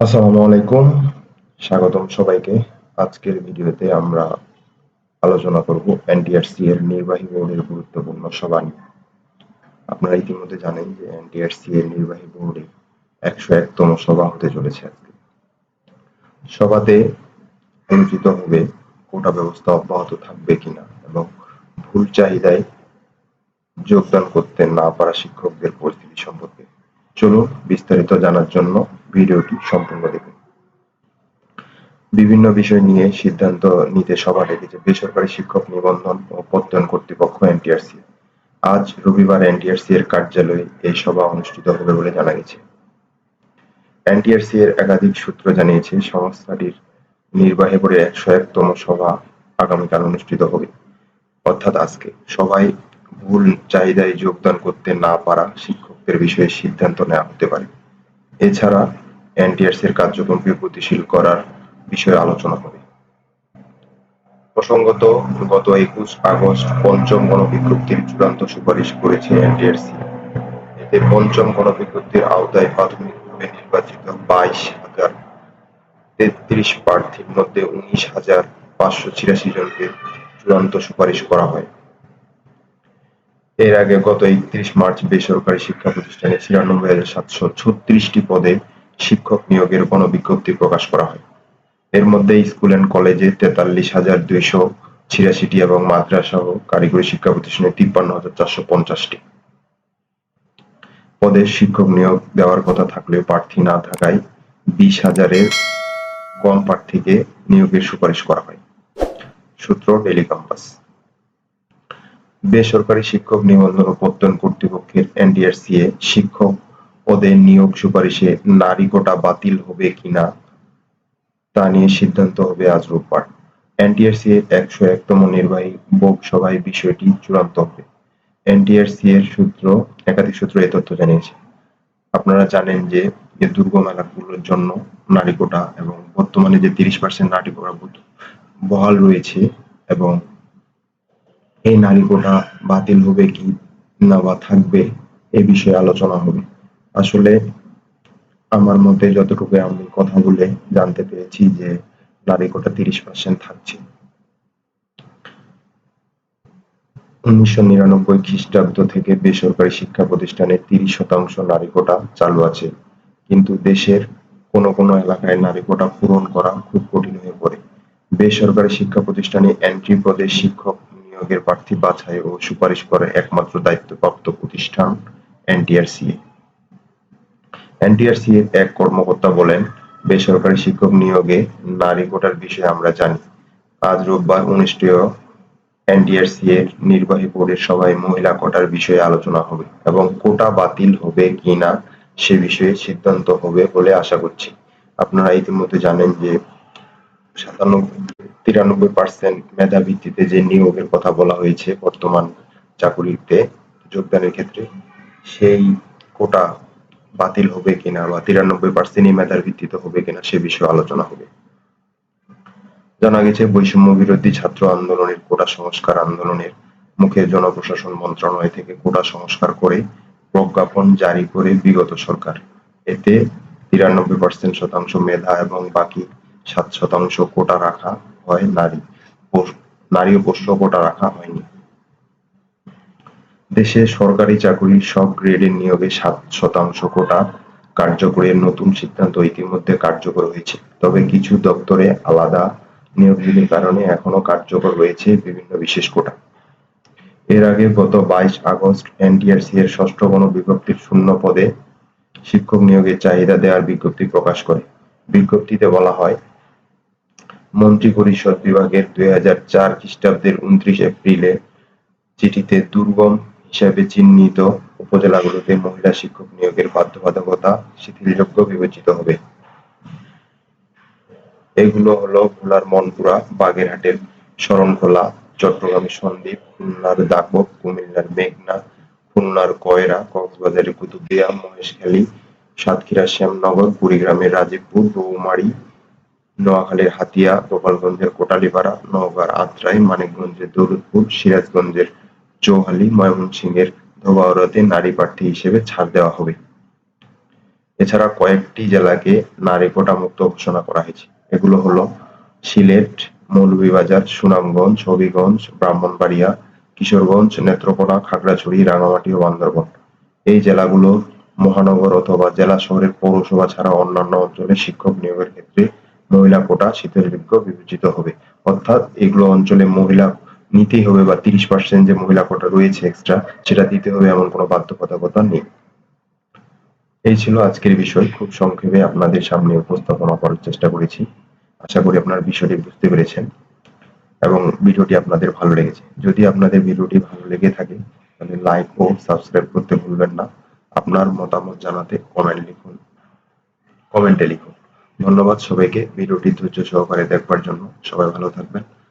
আসসালামু আলাইকুম। স্বাগতম সবাইকে। আজকের ভিডিওতে আমরা আলোচনা করব এনটিআরসি এর নির্বাহী বোর্ডের গুরুত্বপূর্ণ সভা নিয়ে। আপনারা ইতিমধ্যে জানেন যে এনটিআরসি এর নির্বাহী বোর্ডে একশো একতম সভা হতে চলেছে আজকে। সভাতে আলোচিত হবে কোটা ব্যবস্থা অব্যাহত থাকবে কিনা এবং ভুল চাহিদায় যোগদান করতে না পারা শিক্ষকদের পরিস্থিতি সম্পর্কে। চলুন বিস্তারিত জানার জন্য ভিডিওটি সম্পূর্ণ দেখুন। বিভিন্ন বিষয় নিয়ে সিদ্ধান্ত নিতে সভা ডেকেছে বেসরকারি শিক্ষক নিবন্ধন ও প্রত্যয়ন কর্তৃপক্ষ এনটিআরসি। আজ রবিবার এনটিআরসি এর কার্যালয়ে এই সভা অনুষ্ঠিত হবে বলে জানা গেছে। এনটিআরসি এর একাধিক সূত্র জানিয়েছে, সংস্থাটির নির্বাহী বোর্ডে একশো একতম সভা আগামীকাল অনুষ্ঠিত হবে। অর্থাৎ আজকে। সবাই ভুল চাহিদায় যোগদান করতে না পারা শিক্ষকদের বিষয়ে সিদ্ধান্ত নেওয়া হতে পারে। এছাড়া এনটিআরসি এর কার্যক্রমকে গতিশীল করার বিষয়ে আলোচনা হবে। প্রসঙ্গত, গত একুশ আগস্ট পঞ্চম গণবিজ্ঞপ্তির চূড়ান্ত সুপারিশ করেছে এনটিআরসি। এতে পঞ্চম গণবিজ্ঞপ্তির আওতায় প্রাথমিকভাবে নির্বাচিত বাইশ হাজার তেত্রিশ প্রার্থীর মধ্যে উনিশ হাজার পাঁচশো ছিয়াশি জনকে চূড়ান্ত সুপারিশ করা হয়। এর আগে গত একত্রিশ মার্চ বেসরকারি শিক্ষা প্রতিষ্ঠানে ছিয়ানব্বই হাজার সাতশো ছত্রিশটি পদে শিক্ষক নিয়োগের গণবিজ্ঞপ্তি প্রকাশ করা হয়। এর মধ্যে স্কুল অ্যান্ড কলেজে তেতাল্লিশ হাজার দুইশো ছিয়াশিটি এবং মাদ্রাসা ও কারিগরি শিক্ষা প্রতিষ্ঠানে তিপ্পান্ন হাজার চারশো পঞ্চাশটি। পদে শিক্ষক নিয়োগ দেওয়ার কথা থাকলেও প্রার্থী না থাকায় বিশ হাজারের কম প্রার্থীকে নিয়োগের সুপারিশ করা হয়। সূত্র ডেলি ক্যাম্পাস বেসরকারি শিক্ষক নিবন্ধন ও প্রত্যয়ন কর্তৃপক্ষের এনডিআরসিএ শিক্ষক পদে নিয়োগ সুপারিশে নারী কোটা বাতিল হবে কিনা তা নিয়ে সিদ্ধান্ত হবে আজ রোববার। এনটিআরসি এর একশো একতম নির্বাহী বোর্ড সভায় বিষয়টি চূড়ান্ত হবে। এনটিআরসি এর সূত্র, একাধিক সূত্র এ তথ্য জানিয়েছে। আপনারা জানেন যে এ দুর্গম এলাকাগুলোর জন্য নারী কোটা এবং বর্তমানে যে তিরিশ পার্সেন্ট নারী কোটা বহাল রয়েছে এবং এই নারী কোটা বাতিল হবে কি না বা থাকবে এ বিষয়ে আলোচনা হবে। আসলে আমার মতে যতটুকু আমি কথা বলে জানতে পেরেছি যে নারী কোটা তিরিশ পার্সেন্ট থাকছে। উনিশশো নিরানব্বই খ্রিস্টাব্দ থেকে বেসরকারি শিক্ষা প্রতিষ্ঠানে তিরিশ শতাংশ নারী কোটা চালু আছে। কিন্তু দেশের কোন কোন এলাকায় নারী কোটা পূরণ করা খুব কঠিন হয়ে পড়ে। বেসরকারি শিক্ষা প্রতিষ্ঠানে এন্ট্রি পদে শিক্ষক নিয়োগের প্রার্থী বাছাই ও সুপারিশ করে একমাত্র দায়িত্বপ্রাপ্ত প্রতিষ্ঠান এনটিআরসিএ। এনটিআরসি এর এক কর্মকর্তা বলেন, বেসরকারি শিক্ষক নিয়োগে নারী কোটার বিষয়ে আমরা জানি। আজ রোববার অনুষ্ঠেয় এর নির্বাহী বোর্ডের সভায় মহিলা কোটার বিষয়ে আলোচনা হবে এবং কোটা বাতিল হবে কিনা সে বিষয়ে সিদ্ধান্ত হবে বলে আশা করছি। আপনারা ইতিমধ্যে জানেন যে সাতানব্বই, তিরানব্বই পার্সেন্ট মেধা ভিত্তিতে যে নিয়োগের কথা বলা হয়েছে বর্তমান চাকুরিতে যোগদানের ক্ষেত্রে, সেই কোটা বাতিল হবে কিনা বা তিরানব্বই পার্সেন্টই মেধার ভিত্তিতে হবে কিনা সে বিষয়ে আলোচনা হবে। জানা গেছে, বৈষম্য বিরোধী ছাত্র আন্দোলনের কোটা সংস্কার আন্দোলনের মুখে জনপ্রশাসন মন্ত্রণালয় থেকে কোটা সংস্কার করে প্রজ্ঞাপন জারি করে বিগত সরকার। এতে তিরানব্বই পার্সেন্ট শতাংশ মেধা এবং বাকি সাত শতাংশ কোটা রাখা হয় নারী। নারী ও পোষ্য কোটা রাখা হয়নি। দেশে সরকারি চাকুরির সব গ্রেডের নিয়োগে সাত শতাংশ কোটা কার্যকরের নতুন সিদ্ধান্ত ইতিমধ্যে কার্যকর হয়েছে। তবে কিছু দপ্তরে আলাদা নিয়োগগুলির কারণে এখনও কার্যকর রয়েছে বিভিন্ন বিশেষ কোটা। এর আগে গত বাইশ আগস্ট এনটিআরসি এর ষষ্ঠ গণবিজ্ঞপ্তির শূন্য পদে শিক্ষক নিয়োগের চাহিদা দেওয়ার বিজ্ঞপ্তি প্রকাশ করে। বিজ্ঞপ্তিতে বলা হয় মন্ত্রী পরিষদ বিভাগের দুই হাজার চার খ্রিস্টাব্দের উনত্রিশ এপ্রিলে চিঠিতে দুর্গম হিসাবে চিহ্নিত উপজেলাগুলোতে মহিলা শিক্ষক নিয়োগের বাধ্যবাধকতা শিথিলযোগ্য বিবেচিত হবে। এগুলো হলো ভোলার মনপুরা, বাগেরহাটের শরণখোলা, চট্টগ্রামের সন্দ্বীপ, খুলনার দাপক কুমিল্লার মেঘনা, খুলনার কয়রা, কক্সবাজারের কুতুবদিয়া, মহেশখালী, সাতক্ষীরা, শ্যামনগর, কুড়িগ্রামের রাজীবপুর, বৌমারী, নোয়াখালীর হাতিয়া, গোপালগঞ্জের কোটালীপাড়া, নওগাঁর আত্রাই, মানিকগঞ্জের দৌলতপুর, সিরাজগঞ্জের চৌহালি ময়মনসিংহের ধোবাউড়াতে নারী প্রার্থী হিসেবে ছাড় দেওয়া হবে। এছাড়া কয়েকটি জেলাকে নারী কোটা মুক্ত ঘোষণা করা হয়েছে। এগুলো হলো সিলেট, মৌলভীবাজার, সুনামগঞ্জ, হবিগঞ্জ, ব্রাহ্মণবাড়িয়া, কিশোরগঞ্জ, নেত্রকোনা, খাগড়াছড়ি, রাঙামাটি ও বান্দরবন। এই জেলাগুলো মহানগর অথবা জেলা শহরের পৌরসভা ছাড়া অন্যান্য অঞ্চলে শিক্ষক নিয়োগের ক্ষেত্রে মহিলা কোটা শীতলযোগ্য বিবেচিত হবে। অর্থাৎ এগুলো অঞ্চলে মহিলা নিতেই হবে বা তিরিশ পার্সেন্ট যে মহিলা কোটা রয়েছে এক্সট্রা সেটা দিতে হবে এমন কোনো বাধ্যবাধকতা নেই। এই ছিল আজকের বিষয়। খুব সংক্ষেপে আপনাদের সামনে উপস্থাপনা করার চেষ্টা করেছি। আশা করি আপনার বিষয়টি বুঝতে পেরেছেন এবং ভিডিওটি আপনাদের ভালো লেগেছে। যদি আপনাদের ভিডিওটি ভালো লেগে থাকে, তাহলে লাইক ও সাবস্ক্রাইব করতে ভুলবেন না। আপনার মতামত জানাতে কমেন্ট লিখুন। কমেন্টে লিখুন। ধন্যবাদ সবাইকে। ভিডিওটি ধৈর্য সহকারে দেখবার জন্য সবাই ভালো থাকবেন।